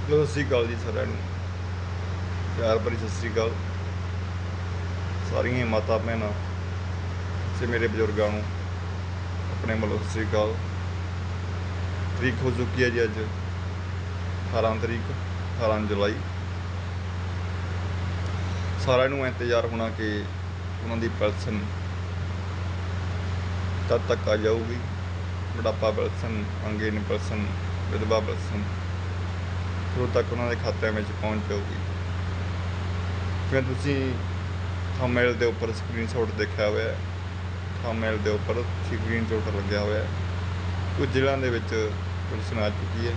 ਸਤਿ ਸ਼੍ਰੀ ਅਕਾਲ ਜੀ ਸਾਰਿਆਂ ਨੂੰ। ਪਿਆਰ ਭਰੀ ਸਤਿ ਸ਼੍ਰੀ ਅਕਾਲ। ਸਾਰੀਆਂ ਮਾਤਾ ਭੈਣਾਂ, ਤੇ ਮੇਰੇ ਬਜ਼ੁਰਗਾਂ ਨੂੰ ਆਪਣੇ ਵੱਲੋਂ ਸਤਿ ਸ਼੍ਰੀ ਅਕਾਲ। ਤਰੀਕ ਹੋ ਚੁੱਕੀ ਹੈ ਜੀ ਅੱਜ 18 ਤਰੀਕ 18 ਜੁਲਾਈ। ਸਾਰਿਆਂ ਨੂੰ ਇੰਤਜ਼ਾਰ ਹੋਣਾ ਕਿ ਉਹਨਾਂ ਦੀ ਪੈਨਸ਼ਨ ਤਦ ਤੱਕ ਆ ਜਾਊਗੀ। ਬੁਢਾਪਾ ਪੈਨਸ਼ਨ ਅੰਗਹੀਨ ਪੈਨਸ਼ਨ ਵਿਧਵਾ ਪੈਨਸ਼ਨ ਉਦੋਂ ਤੱਕ ਉਹਨਾਂ ਦੇ ਖਾਤਿਆਂ ਵਿੱਚ ਪਹੁੰਚ ਜਾਊਗੀ। ਜਿਵੇਂ ਤੁਸੀਂ ਥੰਬਨੇਲ ਦੇ ਉੱਪਰ ਸਕਰੀਨਸ਼ਾਟ ਦੇਖਿਆ ਹੋਇਆ ਹੈ ਥੰਬਨੇਲ ਦੇ ਉੱਪਰ ਸਕਰੀਨਸ਼ਾਟ ਲੱਗਿਆ ਹੋਇਆ ਹੈ ਕੁਝ ਜ਼ਿਲ੍ਹਿਆਂ ਦੇ ਵਿੱਚ ਪੁਲਿਸ ਆ ਚੁੱਕੀ ਹੈ।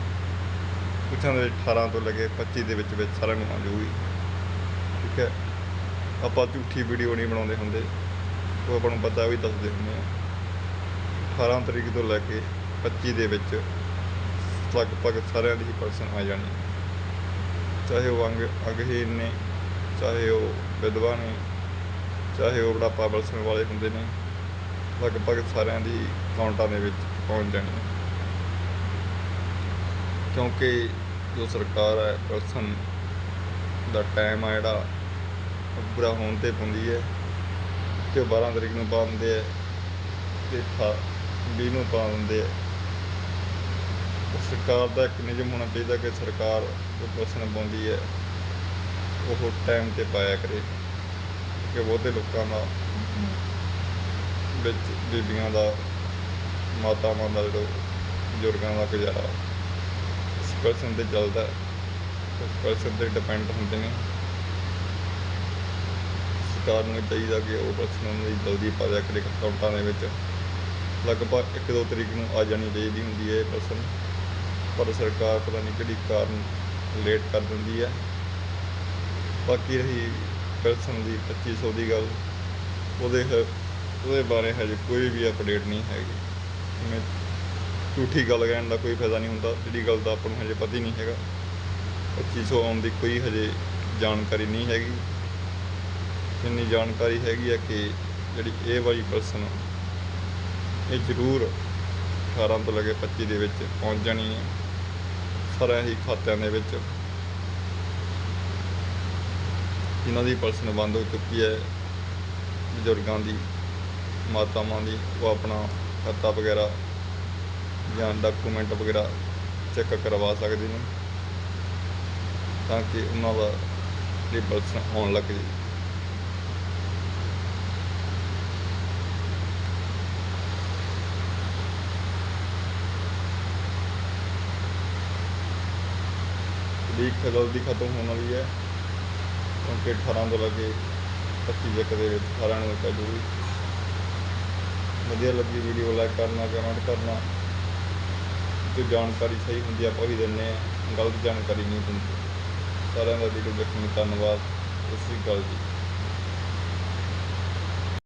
ਕੁਛਾਂ ਦੇ 18 ਤੋਂ ਲੈ ਕੇ 25 ਦੇ ਵਿੱਚ ਵਿੱਚ ਸਾਰਿਆਂ ਨੂੰ ਆ ਜਾਊਗੀ। ਠੀਕ ਹੈ। ਆਪਾਂ ਝੂਠੀ ਵੀਡੀਓ ਨਹੀਂ ਬਣਾਉਂਦੇ ਹੁੰਦੇ। ਉਹ ਆਪਾਂ ਨੂੰ ਪਤਾ ਵੀ ਦੱਸਦੇ ਹੁੰਦੇ ਆ। 18 ਤਰੀਕ ਤੋਂ ਲੈ ਕੇ 25 ਦੇ ਵਿੱਚ ਲਗਭਗ ਸਾਰਿਆਂ ਦੀ ਪਰਸਨ ਆ ਜਾਣੀ। ਚਾਹੇ ਉਹ ਅੰਗ ਅੰਗਹੀਨ ਨੇ, ਚਾਹੇ ਉਹ ਵਿਧਵਾ ਨੇ, ਚਾਹੇ ਉਹ ਬੁਢਾਪਾ ਬਲਸਣ ਵਾਲੇ ਹੁੰਦੇ ਨੇ ਲਗਭਗ ਸਾਰਿਆਂ ਦੀ ਅਕਾਊਂਟਾਂ ਦੇ ਵਿੱਚ ਪਹੁੰਚ ਜਾਣੀ। ਕਿਉਂਕਿ ਜੋ ਸਰਕਾਰ ਹੈ, ਪਰਸਨ ਦਾ ਟਾਈਮ ਆ ਜਿਹੜਾ, ਉਹ ਪੂਰਾ ਹੋਣ ਤੇ ਪਾਉਂਦੀ ਹੈ। ਕਿ ਉਹ 12 ਤਰੀਕ ਨੂੰ ਪਾ ਦਿੰਦੇ ਹੈ, ਤੇ 20 ਨੂੰ ਪਾ ਦਿੰਦੇ ਹੈ। ਸਰਕਾਰ ਦਾ ਇੱਕ ਨਿਯਮ ਹੋਣਾ ਚਾਹੀਦਾ ਕਿ ਸਰਕਾਰ ਜੋ ਪੈਨਸ਼ਨ ਪਾਉਂਦੀ ਹੈ, ਉਹ ਟਾਈਮ ਤੇ ਪਾਇਆ ਕਰੇ ਕਿ ਬਹੁਤੇ ਲੋਕਾਂ ਦਾ ਵਿੱਚ ਬੀਬੀਆਂ ਦਾ, ਮਾਤਾਵਾਂ ਦਾ ਜਿਹੜਾ ਬਜ਼ੁਰਗਾਂ ਦਾ ਗੁਜ਼ਾਰਾ, ਇਸ ਪਰਸਨ ਤੇ ਚੱਲਦਾ ਉਸ ਪੈਨਸ਼ਨ ਤੇ ਡਿਪੈਂਡ ਹੁੰਦੇ ਨੇ। ਸਰਕਾਰ ਨੂੰ ਚਾਹੀਦਾ ਕਿ ਉਹ ਪਰਸਨ ਉਹਨਾਂ ਜਲਦੀ ਪਾਇਆ ਕਰੇ ਅਕਾਊਂਟਾਂ ਦੇ ਵਿੱਚ। ਲਗਭਗ 1-2 ਤਰੀਕ ਨੂੰ ਆ ਜਾਣੀ ਚਾਹੀਦੀ ਹੁੰਦੀ ਹੈ ਇਹ ਪੈਨਸ਼ਨ ਪਰ ਸਰਕਾਰ ਪਤਾ ਨਹੀਂ ਕਿਹੜੀ ਕਾਰਨ ਲੇਟ ਕਰ ਦਿੰਦੀ ਹੈ। ਬਾਕੀ ਰਹੀ ਪੈਨਸ਼ਨ ਦੀ 2500 ਦੀ ਗੱਲ। ਉਹਦੇ ਉਹਦੇ ਬਾਰੇ ਹਜੇ ਕੋਈ ਵੀ ਅਪਡੇਟ ਨਹੀਂ ਹੈਗੀ। ਜਿਵੇਂ ਝੂਠੀ ਗੱਲ ਕਹਿਣ ਦਾ ਕੋਈ ਫਾਇਦਾ ਨਹੀਂ ਹੁੰਦਾ। ਜਿਹੜੀ ਗੱਲ ਦਾ ਆਪਾਂ ਨੂੰ ਹਜੇ ਪਤਾ ਹੀ ਨਹੀਂ ਹੈਗਾ। 2500 ਆਉਣ ਦੀ ਕੋਈ ਹਜੇ ਜਾਣਕਾਰੀ ਨਹੀਂ ਹੈਗੀ। ਇੰਨੀ ਜਾਣਕਾਰੀ ਹੈਗੀ ਹੈ ਕਿ ਜਿਹੜੀ ਇਹ ਵਾਲੀ ਪਰਸਨ ਇਹ ਜ਼ਰੂਰ 18 ਤੋਂ ਲੈ ਕੇ 25 ਦੇ ਵਿੱਚ ਪਹੁੰਚ ਜਾਣੀ ਹੈ। ਸਾਰਿਆਂ ਹੀ ਖਾਤਿਆਂ ਦੇ ਵਿੱਚ। ਜਿਨ੍ਹਾਂ ਦੀ ਪਰਸਨ ਬੰਦ ਹੋ ਚੁੱਕੀ ਹੈ। ਬਜ਼ੁਰਗਾਂ ਦੀ, ਮਾਤਾਵਾਂ ਦੀ, ਉਹ ਆਪਣਾ ਖਾਤਾ ਵਗੈਰਾ ਜਾਂ ਡਾਕੂਮੈਂਟ ਵਗੈਰਾ ਚੈੱਕ ਕਰਵਾ ਸਕਦੇ ਨੇ ਤਾਂ ਕਿ ਉਹਨਾਂ ਦਾ ਜਿਹੜੀ ਪਰਸਨ ਆਉਣ ਲੱਗ ਜੇ ਲੀਕ ਜਲਦੀ ਖਤਮ ਹੋਣ ਵਾਲੀ ਹੈ। ਕਿਉਂਕਿ 18 ਤੋਂ ਲੈ ਕੇ 25 ਤੱਕ ਦੇ ਵਿੱਚ ਸਾਰਿਆਂ ਨੂੰ ਪੈ ਜੂਗੀ। ਵਧੀਆ ਲੱਗੀ ਵੀਡੀਓ ਲਾਈਕ ਕਰਨਾ ਕਮੈਂਟ ਕਰਨਾ। ਜੋ ਜਾਣਕਾਰੀ ਸਹੀ ਹੁੰਦੀ ਆਪਾਂ ਹੀ ਦਿੰਦੇ ਆ। ਗਲਤ ਜਾਣਕਾਰੀ ਨਹੀਂ ਦਿੰਦੇ। ਸਾਰਿਆਂ ਦਾ ਵੀਡੀਓ ਦੇਖਣ ਲਈ ਧੰਨਵਾਦ। ਸਤਿ ਸ਼੍ਰੀ ਅਕਾਲ ਜੀ।